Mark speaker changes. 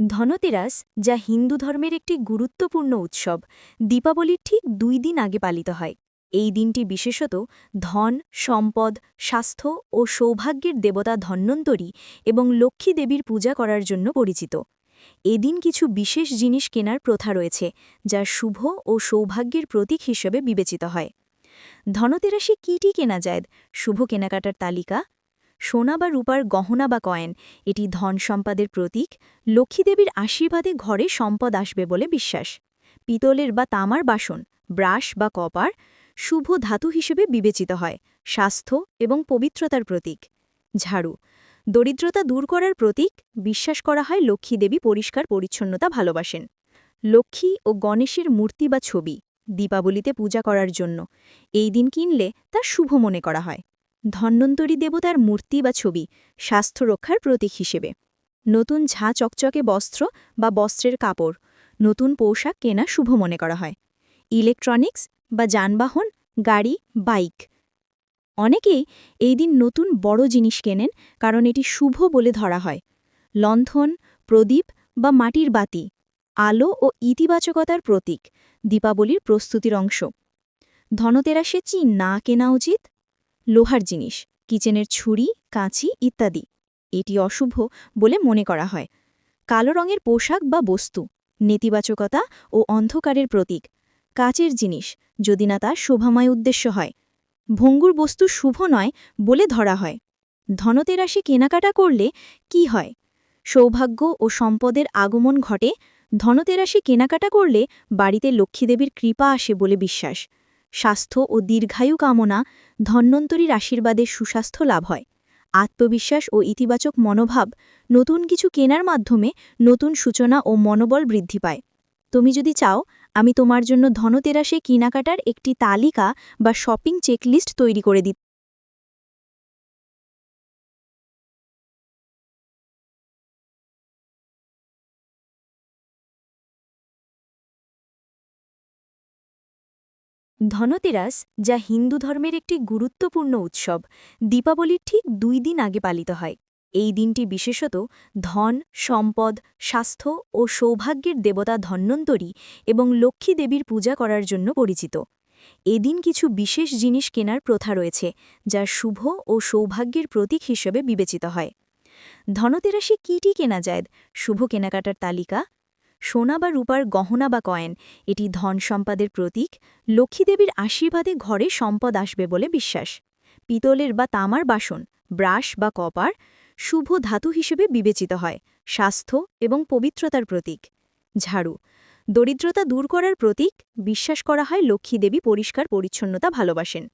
Speaker 1: ধনতেরাস, যা হিন্দু ধর্মের একটি গুরুত্বপূর্ণ উৎসব, দীপাবলির ঠিক দুই দিন আগে পালিত হয়। এই দিনটি বিশেষত ধন, সম্পদ, স্বাস্থ্য ও সৌভাগ্যের দেবতা ধন্বন্তরী এবং লক্ষ্মী দেবীর পূজা করার জন্য পরিচিত। এদিন কিছু বিশেষ জিনিস কেনার প্রথা রয়েছে, যা শুভ ও সৌভাগ্যের প্রতীক হিসেবে বিবেচিত হয়। ধনতেরাসে কীটি কেনা যায়? শুভ কেনাকাটার তালিকা? সোনা বা রূপার গহনা বা কয়েন। এটি ধন সম্পদের প্রতীক। লক্ষ্মীদেবীর আশীর্বাদে ঘরে সম্পদ আসবে বলে বিশ্বাস। পিতলের বা তামার বাসন, ব্রাশ বা কপার শুভ ধাতু হিসেবে বিবেচিত হয়, স্বাস্থ্য এবং পবিত্রতার প্রতীক। ঝাড়ু। দরিদ্রতা দূর করার প্রতীক। বিশ্বাস করা হয় লক্ষ্মীদেবী পরিষ্কার পরিচ্ছন্নতা ভালোবাসেন। লক্ষ্মী ও গণেশের মূর্তি বা ছবি, দীপাবলিতে পূজা করার জন্য। এই দিন কিনলে তা শুভ মনে করা হয়। ধন্বন্তরী দেবতার মূর্তি বা ছবি স্বাস্থ্য রক্ষার প্রতীক হিসেবে। নতুন ঝা চকচকে বস্ত্র বা বস্ত্রের কাপড়, নতুন পোশাক কেনা শুভ মনে করা হয়। ইলেকট্রনিক্স বা যানবাহন, গাড়ি, বাইক। অনেকেই এই দিন নতুন বড় জিনিস কেনেন কারণ এটি শুভ বলে ধরা হয়। লণ্ঠন, প্রদীপ বা মাটির বাতি, আলো ও ইতিবাচকতার প্রতীক, দীপাবলির প্রস্তুতির অংশ। ধনতেরাসে চি না কেনা উচিত? লোহার জিনিস, কিচেনের ছুরি, কাঁচি ইত্যাদি। এটি অশুভ বলে মনে করা হয়। কালো রঙের পোশাক বা বস্তু, নেতিবাচকতা ও অন্ধকারের প্রতীক। কাচের জিনিস, যদি না তা শোভাময় উদ্দেশ্য হয়। ভঙ্গুর বস্তু শুভ নয় বলে ধরা হয়। ধনতেরাসে কেনাকাটা করলে কি হয়? সৌভাগ্য ও সম্পদের আগমন ঘটে। ধনতেরাসে কেনাকাটা করলে বাড়িতে লক্ষ্মীদেবীর কৃপা আসে বলে বিশ্বাস। স্বাস্থ্য ও দীর্ঘায়ু কামনা ধন্বন্তরীর আশীর্বাদে সুস্বাস্থ্য লাভ হয়। আত্মবিশ্বাস ও ইতিবাচক মনোভাব নতুন কিছু কেনার মাধ্যমে নতুন সূচনা ও মনোবল বৃদ্ধি পায়। তুমি যদি চাও, আমি তোমার জন্য ধনতেরাসে কেনাকাটার একটি তালিকা বা শপিং চেকলিস্ট তৈরি করে দিতে ধনতেরাস, যা হিন্দু ধর্মের একটি গুরুত্বপূর্ণ উৎসব, দীপাবলির ঠিক দুই দিন আগে পালিত হয়। এই দিনটি বিশেষত ধন, সম্পদ, স্বাস্থ্য ও সৌভাগ্যের দেবতা ধন্বন্তরী এবং লক্ষ্মী দেবীর পূজা করার জন্য পরিচিত। এদিন কিছু বিশেষ জিনিস কেনার প্রথা রয়েছে, যা শুভ ও সৌভাগ্যের প্রতীক হিসেবে বিবেচিত হয়। ধনতেরাসে কীটি কেনা যায়? শুভ কেনাকাটার তালিকা সোনা বা রূপার গহনা বা কয়েন। এটি ধন সম্পদের প্রতীক। লক্ষ্মীদেবীর আশীর্বাদে ঘরে সম্পদ আসবে বলে বিশ্বাস। পিতলের বা তামার বাসন, ব্রাশ বা কপার শুভ ধাতু হিসেবে বিবেচিত হয়, স্বাস্থ্য এবং পবিত্রতার প্রতীক। ঝাড়ু। দরিদ্রতা দূর করার প্রতীক। বিশ্বাস করা হয় লক্ষ্মীদেবী পরিষ্কার পরিচ্ছন্নতা ভালোবাসেন।